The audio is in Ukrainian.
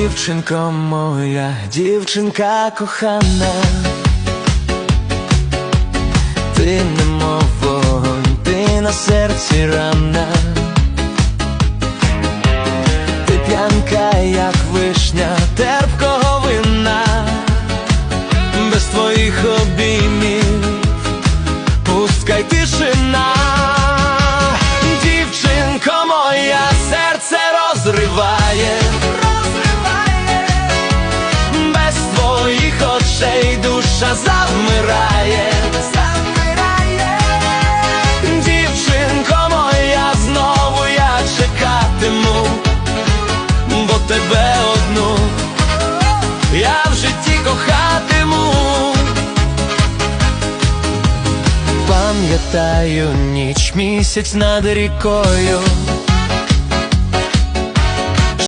Дівчинко моя, дівчинка кохана, ти немов вогонь, ти на серці рана, ти п'янка, як вишня, терпкого вина, без твоїх обіймів, пустка й тишина, дівчинко моя, серце розриває. Душа завмирає. Дівчинко моя, знову я чекатиму, бо тебе одну я в житті кохатиму. Пам'ятаю ніч місяць над рікою.